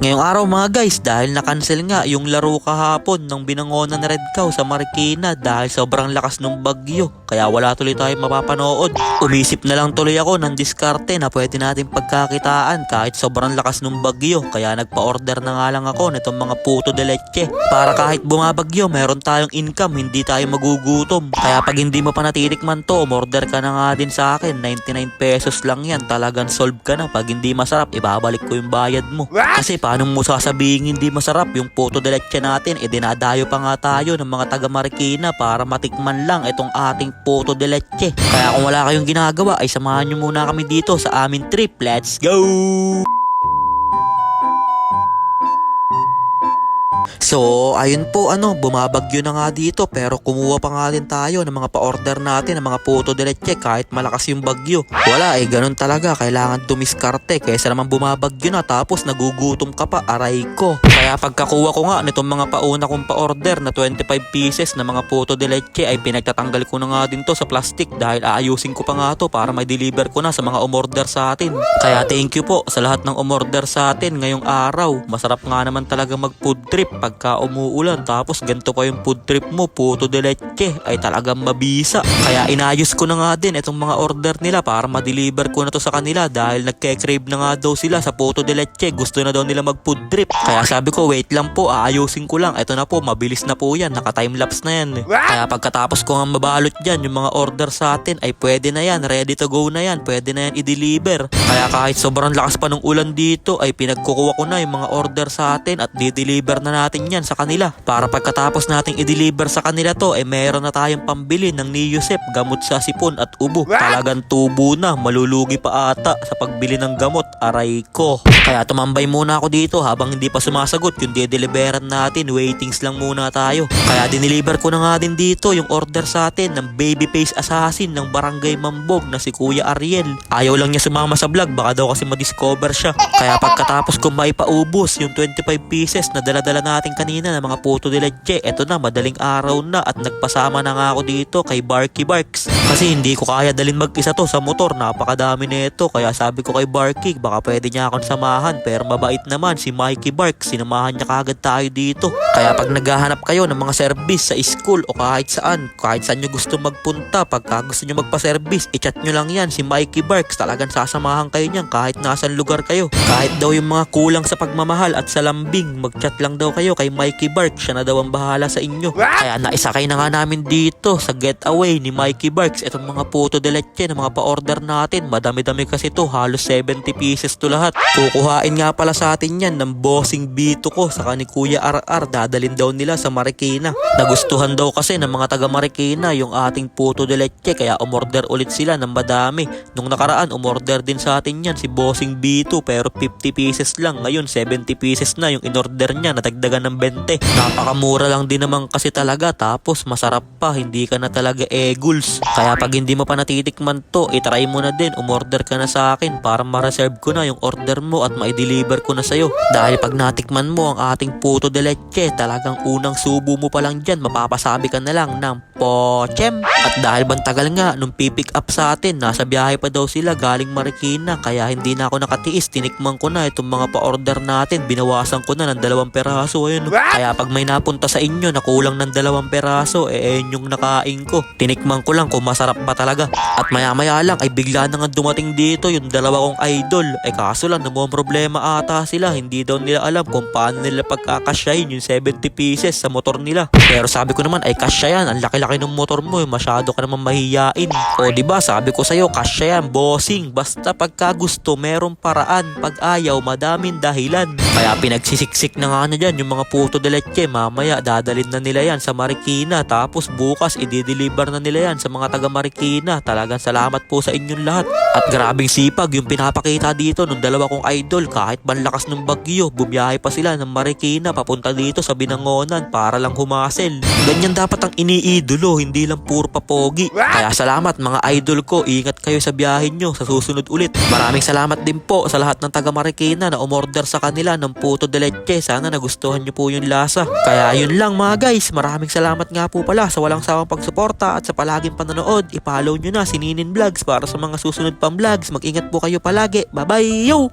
Ngayong araw mga guys, dahil na-cancel nga yung laro kahapon ng binangonan Red Cow sa Marikina dahil sobrang lakas ng bagyo. Kaya wala tuloy tayo mapapanood. Umisip na lang tuloy ako ng diskarte na pwede natin pagkakitaan kahit sobrang lakas ng bagyo. Kaya nagpa-order na nga lang ako nitong mga puto de leche. Para kahit bumabagyo, meron tayong income, hindi tayo magugutom. Kaya pag hindi mo pa natitikman to, umorder ka na nga din sa akin. 99 pesos lang yan. Talagang solve ka na. Pag hindi masarap, ibabalik ko yung bayad mo. Kasi paano mo sasabihin hindi masarap yung puto de leche natin? E dinadayo pa nga tayo ng mga taga Marikina para matikman lang itong ating puto de leche. Kaya kung wala kayong ginagawa, ay samahan nyo muna kami dito sa aming trip. Let's go! So, ayun po ano, bumabagyo na nga dito pero kumuha pa nga din tayo ng mga pa-order natin ng mga puto de leche kahit malakas yung bagyo. Wala eh, ganun talaga, kailangan tumiskarte kaysa naman bumabagyo na tapos nagugutom ka pa, aray ko. Kaya pagkakuha ko nga nitong mga pauna kong pa-order na 25 pieces na mga puto de leche ay pinagtatanggal ko na nga din to sa plastic dahil aayusin ko pa nga to para may deliver ko na sa mga umorder sa atin. Kaya thank you po sa lahat ng umorder sa atin ngayong araw. Masarap nga naman talaga mag food trip pagka umuulan tapos ganito pa yung food trip mo, puto de leche ay talagang mabisa. Kaya inayos ko na nga din itong mga order nila para ma-deliver ko na to sa kanila dahil nagke-crave na nga daw sila sa puto de leche. Gusto na daw nila mag food trip. Kaya sabi ko, wait lang po, aayusin ko lang. Ito na po, mabilis na po yan. Naka-timelapse na yan. eh. Kaya pagkatapos ko nga mabalot dyan, yung mga order sa atin ay pwede na yan. Ready to go na yan. Pwede na yan i-deliver. Kaya kahit sobrang lakas pa ng ulan dito, ay pinagkukuha ko na yung mga order sa atin at di-deliver na natin yan sa kanila. Para pagkatapos nating i-deliver sa kanila to, ay meron na tayong pambili ng Niusep, gamot sa sipon at ubo. Talagang tubo na, malulugi pa ata sa pagbili ng gamot. Aray ko. Kaya tumambay muna ako dito habang hindi pa sumasagot yung de-deliveran natin. Waitings lang muna tayo. Kaya dineliver ko na nga din dito yung order sa atin ng babyface assassin ng barangay Mambog na si Kuya Ariel. Ayaw lang niya sumama sa vlog baka daw kasi ma-discover siya. Kaya pagkatapos ko maipaubos yung 25 pieces na daladala natin kanina ng mga puto de leche, eto na madaling araw na at nagpasama na nga ako dito kay Barky Barks. Kasi hindi ko kaya dalin mag-isa to sa motor, napakadami nito. Kaya sabi ko kay Barky, baka pwede niya akong samahan pero mabait naman si Mikey Barks, sinamahan niya kagad tayo dito. Kaya pag naghahanap kayo ng mga service sa school o kahit saan, kahit saan nyo gusto magpunta, pagka gusto nyo magpa-service, i-chat nyo lang yan si Mikey Barks. Talagang sasamahan kayo niyan kahit nasan lugar kayo. Kahit daw yung mga kulang sa pagmamahal at sa lambing, mag-chat lang daw kayo kay Mikey Barks. Siya na daw ang bahala sa inyo. Kaya naisakay na nga namin dito sa getaway ni Mikey Barks. Itong mga puto de leche na mga pa-order natin. Madami-dami kasi to. Halos 70 pieces to lahat. Kukuhain nga pala sa atin yan ng bossing bito ko sa ni Kuya RR. Dadalin daw nila sa Marikina. Nagustuhan daw kasi ng mga taga Marikina yung ating puto de leche. Kaya umorder ulit sila ng madami. Nung nakaraan, umorder din sa atin yan si bossing bito pero 50 pieces lang. Ngayon, 70 pieces na yung inorder niya. Natagdagan ng 20. Napakamura lang din naman kasi talaga. Tapos masarap pa. Hindi ka na talaga eguls. Kaya pag hindi mo pa natitikman to, itry mo na din. Umorder ka na sa akin para ma-reserve ko na yung order mo at ma-deliver ko na sa'yo. Dahil pag natikman mo ang ating puto de leche, talagang unang subo mo pa lang dyan, mapapasabi ka na lang ng pochem. At dahil bantagal nga, nung pipick up sa atin, nasa biyahe pa daw sila galing Marikina. Kaya hindi na ako nakatiis, tinikman ko na itong mga pa-order natin. Binawasan ko na ng dalawang peraso. Ayun. Kaya pag may napunta sa inyo na kulang ng dalawang peraso, eh ayun yung nakain ko. Tinikman ko lang kung masarap pa talaga. At maya maya lang ay bigla na nga dumating dito yung dalawa kong idol. Eh kaso lang namang problema ata sila. Hindi daw nila alam kung paano nila pagkakasyahin yung 70 pieces sa motor nila. Pero sabi ko naman ay kasya yan. Ang laki-laki ng motor mo. Eh. Masyado ka naman mahiyain. O ba sabi ko sa'yo kasya yan bossing. Basta pagka gusto merong paraan. Pag ayaw madaming dahilan. Kaya pinagsisiksik na nga na dyan yung mga puto de leche. Mamaya dadalin na nila yan sa Marikina. Tapos bukas i-deliver na nila yan sa mga taga Marikina. Talagang salamat po sa inyong lahat. At grabing sipag yung pinapakita dito nung dalawa kong idol. Kahit banlakas ng bagyo, bumiyahe pa sila ng Marikina papunta dito sa Binangonan para lang humasel. Ganyan dapat ang iniidolo, hindi lang puro papogi. Kaya salamat mga idol ko, ingat kayo sa biyahe nyo sa susunod ulit. Maraming salamat din po sa lahat ng taga Marikina na umorder sa kanila ng puto de leche. Sana nagustuhan nyo po yung lasa. Kaya yun lang mga guys, maraming salamat nga po pala sa walang sawang pagsuporta at sa palaging panonood. I-follow nyo na si Ninin Vlogs para sa mga susunod pang vlogs. Mag-ingat po kayo palagi. Bye-bye! Yo!